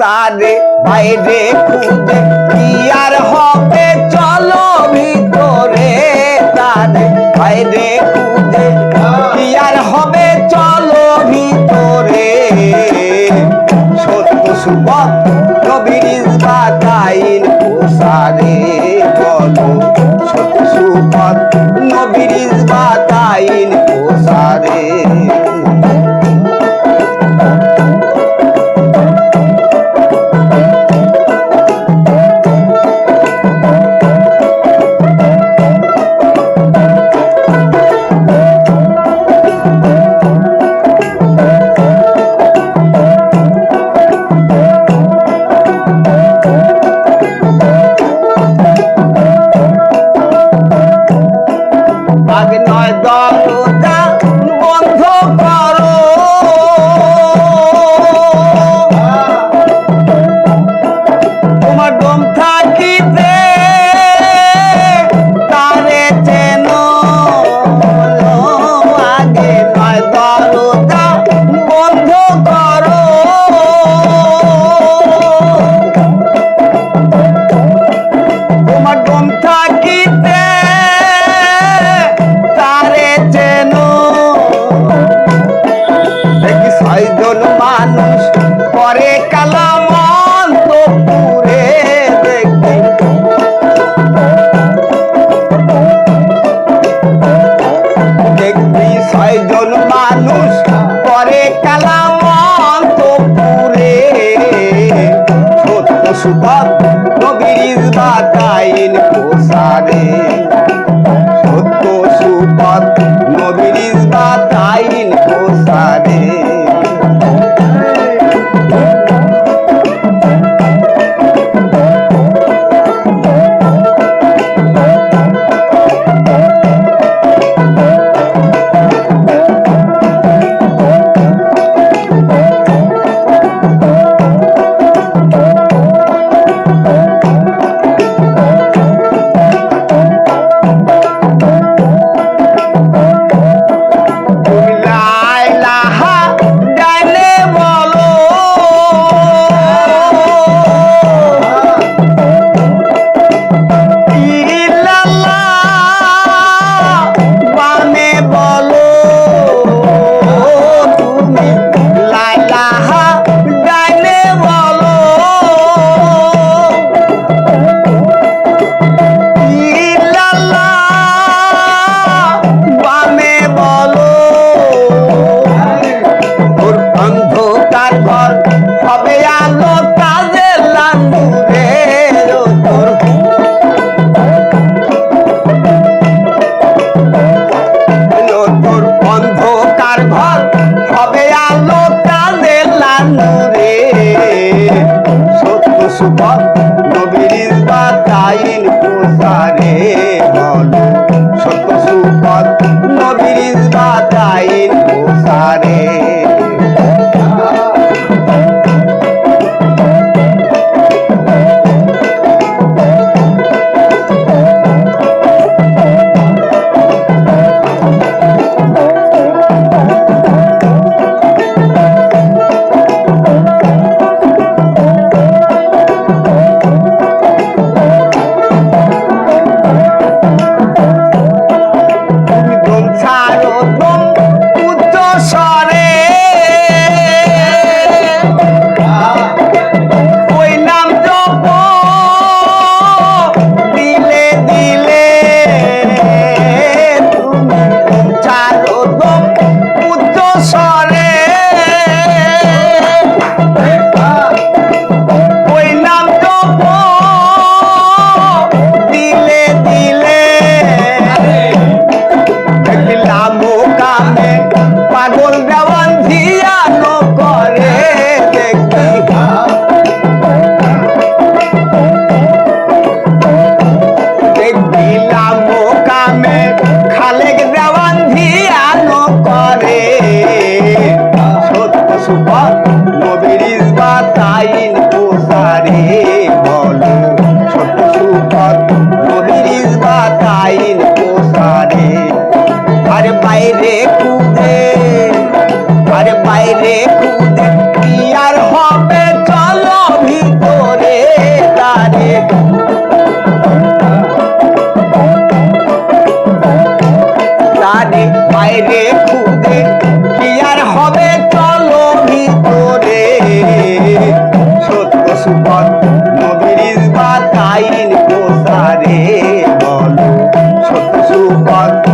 তারে বাইরে খুঁজে কি আর হবে? চলো ভিতরে তারে বাইরে খুঁজে কি আর হবে? চলো ভিতরে। সত্য সুবত কবির বাতাইন সারে বলো। সত্য সুবত নবীর বাতাইন সারে কাটাইন পোসারে ভালো God.